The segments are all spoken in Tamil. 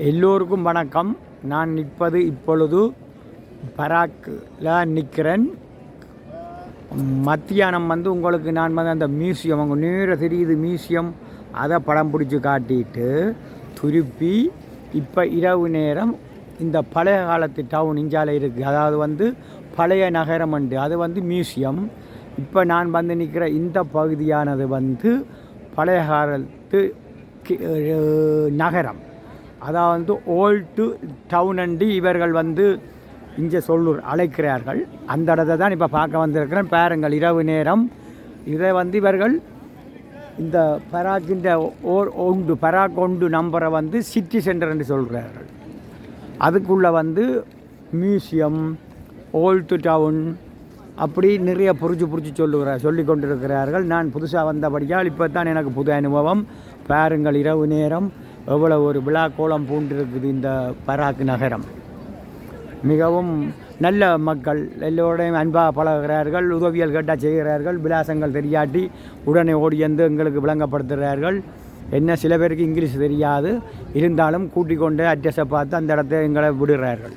எல்லோருக்கும் வணக்கம். நான் நிற்பது இப்பொழுது பராக்கில் நிற்கிறேன். மத்தியானம் வந்து உங்களுக்கு நான் வந்து அந்த மியூசியம் அவங்க நேர தெரியுது மியூசியம். அதை படம் பிடிச்சி காட்டிட்டு திருப்பி இப்போ இரவு நேரம் இந்த பழைய காலத்து டவுன் இஞ்சால இருக்குது அதாவது வந்து பழைய நகரம் உண்டு. அது வந்து மியூசியம். இப்போ நான் வந்து நிற்கிற இந்த பகுதியானது வந்து பழைய காலத்து கி- நகரம். அதாவது ஓல்டு டவுன் அண்டு இவர்கள் வந்து இங்கே சொல்லூர் அழைக்கிறார்கள். அந்த இடத்தை தான் இப்போ பார்க்க வந்திருக்கிறேன். பாருங்கள் இரவு நேரம். இதை வந்து இவர்கள் இந்த பராக்கின்ற ஓர் ஒண்டு பராக் ஒண்டு நம்பரை வந்து சிட்டி சென்டர் என்று சொல்கிறார்கள். அதுக்குள்ளே வந்து மியூசியம் ஓல்டு டவுன் அப்படி நிறைய புரிஞ்சு புரிஞ்சு சொல்லுகிறார் சொல்லி கொண்டிருக்கிறார்கள். நான் புதுசாக வந்தபடியால் இப்போ தான் எனக்கு புது அனுபவம். பாருங்கள் இரவு நேரம். எவ்வளோ ஒரு விழா கோலம் பூண்டிருக்குது இந்த பராக் நகரம். மிகவும் நல்ல மக்கள் எல்லோரையும் அன்பாக பழகிறார்கள் உதவியல் கேட்டால் செய்கிறார்கள் விலாசங்கள் தெரியாட்டி உடனே ஓடியந்து எங்களுக்கு விளங்கப்படுத்துகிறார்கள். என்ன சில பேருக்கு இங்கிலீஷ் தெரியாது இருந்தாலும் கூட்டிக் கொண்டு அட்ரஸை பார்த்து அந்த இடத்த எங்களை விடுகிறார்கள்.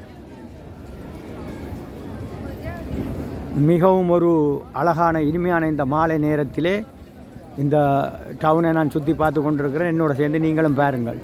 மிகவும் ஒரு அழகான இனிமையான இந்த மாலை நேரத்திலே இந்த டவுனை நான் சுற்றி பார்த்து கொண்டிருக்கிறேன். என்னோட சேர்ந்து நீங்களும் பாருங்கள்.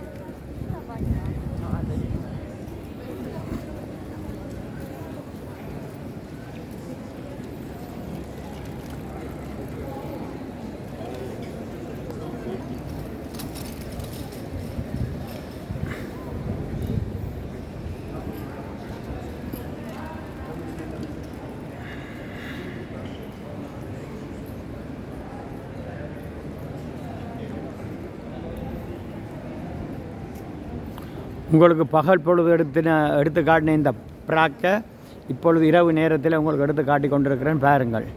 உங்களுக்கு பகல் பொழுது எடுத்து எடுத்து காட்டின இந்த ப்ராக்கை இப்பொழுது இரவு நேரத்தில் உங்களுக்கு எடுத்து காட்டி கொண்டிருக்கிறேன். பாருங்கள்.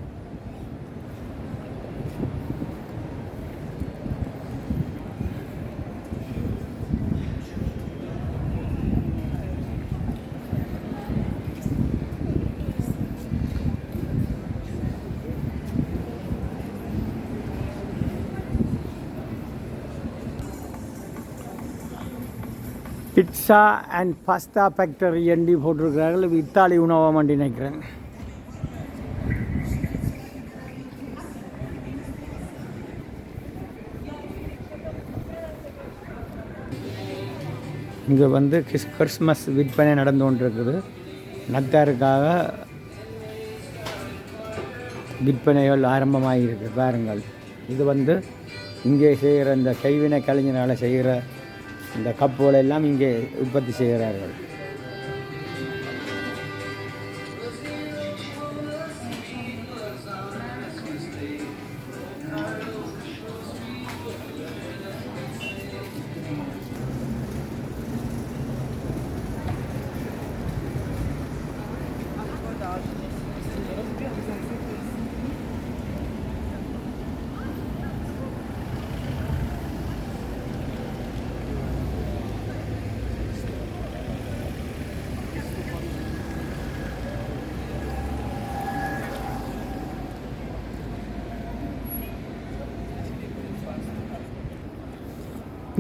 பிட்சா அண்ட் பாஸ்தா ஃபேக்டரி எண்டி போட்டிருக்கிறார்கள். இத்தாலி உணவகம் என்று நினைக்கிறேன். இங்கே வந்து கிறிஸ் கிறிஸ்மஸ் விற்பனை நடந்து கொண்டிருக்குது. நத்தாருக்காக விற்பனைகள் ஆரம்பமாகியிருக்கு பாருங்கள். இது வந்து இங்கே செய்கிற இந்த கைவினை கலைஞரால் செய்கிற இந்த கப்புகள் எல்லாம் இங்கே உற்பத்தி செய்கிறார்கள்.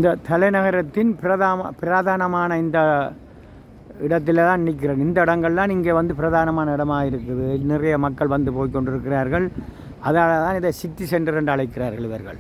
இந்த தலைநகரத்தின் பிரதாம பிரதானமான இந்த இடத்துல தான் நிற்கிறேன் இந்த இடங்கள்லாம் இங்கே வந்து பிரதானமான இடமாக இருக்குது. நிறைய மக்கள் வந்து போய்கொண்டிருக்கிறார்கள் அதனால தான் இதை சிட்டி சென்டர் என்று அழைக்கிறார்கள் இவர்கள்.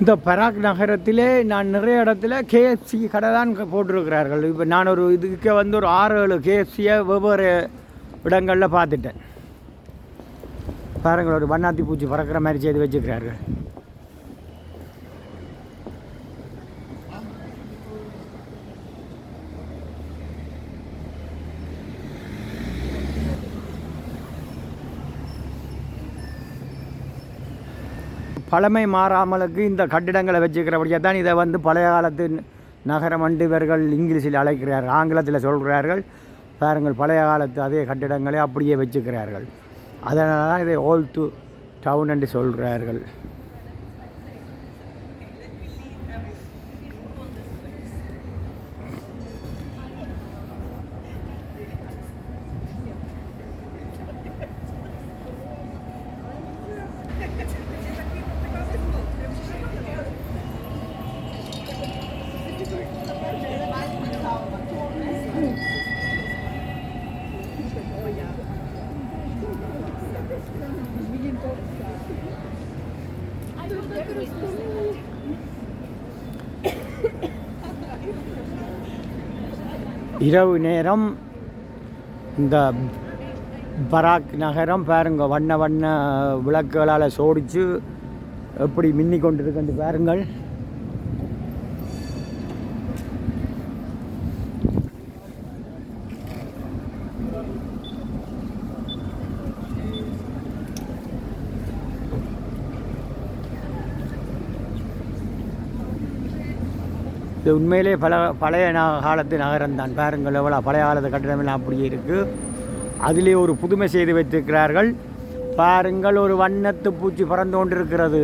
இந்த பராக் நகரத்திலே நான் நிறைய இடத்துல கேஎஃப்சி கடை தான் போட்டிருக்கிறார்கள். இப்போ நான் ஒரு இதுக்கு வந்து ஒரு ஆறு ஏழு கேஎஃப்சியை வெவ்வேறு இடங்களில் பார்த்துட்டேன். பாருங்கள் ஒரு வண்ணாத்தி பூச்சி பறக்கிற மாதிரி செய்து வச்சுக்கிறார்கள். பழமை மாறாமலுக்கு இந்த கட்டிடங்களை வச்சுக்கிறபடியாக தான் இதை வந்து பழைய காலத்து நகரம் என்று இவர்கள் இங்கிலீஷில் அழைக்கிறார்கள் ஆங்கிலத்தில் சொல்கிறார்கள். பாருங்கள் பழைய காலத்து அதே கட்டிடங்களை அப்படியே வச்சுக்கிறார்கள். அதனால தான் இதை ஓல்டு டவுன் என்று சொல்கிறார்கள். இரவு நேரம் இந்த பராக் நகரம் பாருங்க வண்ண வண்ண விளக்குகளால் சோடிச்சு எப்படி மின்னி கொண்டிருக்கின்ற பாருங்கள். இது உண்மையிலே பல பழைய காலத்து நகரம் தான். பாருங்கள் எவ்வளோ பழைய காலத்து கட்டிடமெல்லாம் அப்படியே இருக்குது அதிலே ஒரு புதுமை செய்து வைத்திருக்கிறார்கள். பாருங்கள் ஒரு வண்ணத்து பூச்சி பறந்து கொண்டிருக்கிறது.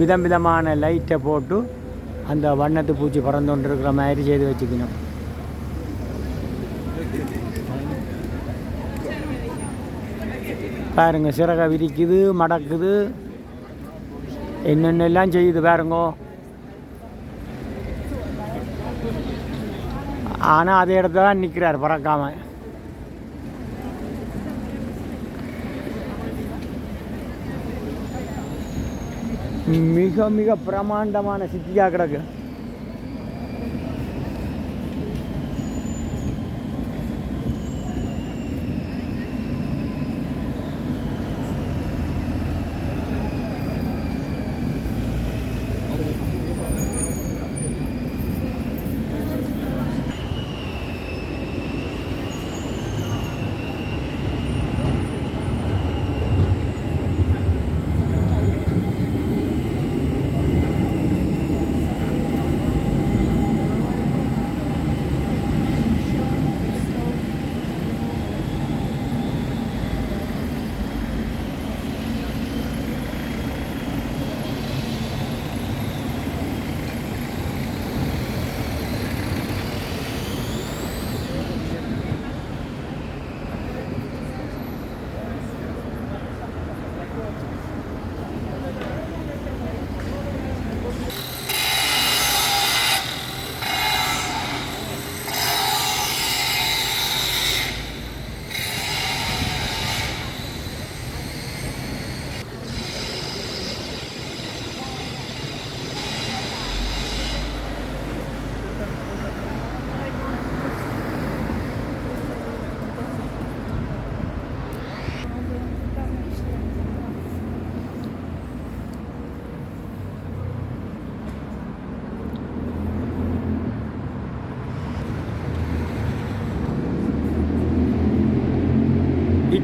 விதம் விதமான லைட்டை போட்டு அந்த வண்ணத்து பூச்சி பறந்து கொண்டிருக்கிற மாதிரி செய்து வச்சுக்கணும். பாருங்க சிறகை விரிக்குது மடக்குது. என்னென்னலாம் செய்யுது பாருங்கோ. ஆனால் அதே இடத்துல தான் நிற்கிறார் பறக்காம. மிக மிக பிரமாண்டமான சித்தியாக கிடக்கு.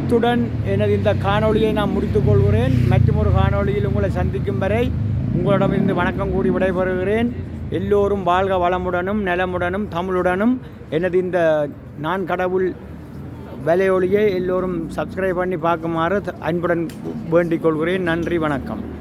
இத்துடன் எனது இந்த காணொளியை நான் முடித்துக் கொள்கிறேன். மற்றும் ஒரு காணொளியில் உங்களை சந்திக்கும் வரை உங்களிடமிருந்து வணக்கம் கூறி விடைபெறுகிறேன். எல்லோரும் வாழ்க வளமுடனும் நலமுடனும் தமிழுடனும். எனது இந்த நான் கடவுள் வேலையொலியை எல்லோரும் சப்ஸ்கிரைப் பண்ணி பார்க்குமாறு அன்புடன் வேண்டிக் கொள்கிறேன். நன்றி வணக்கம்.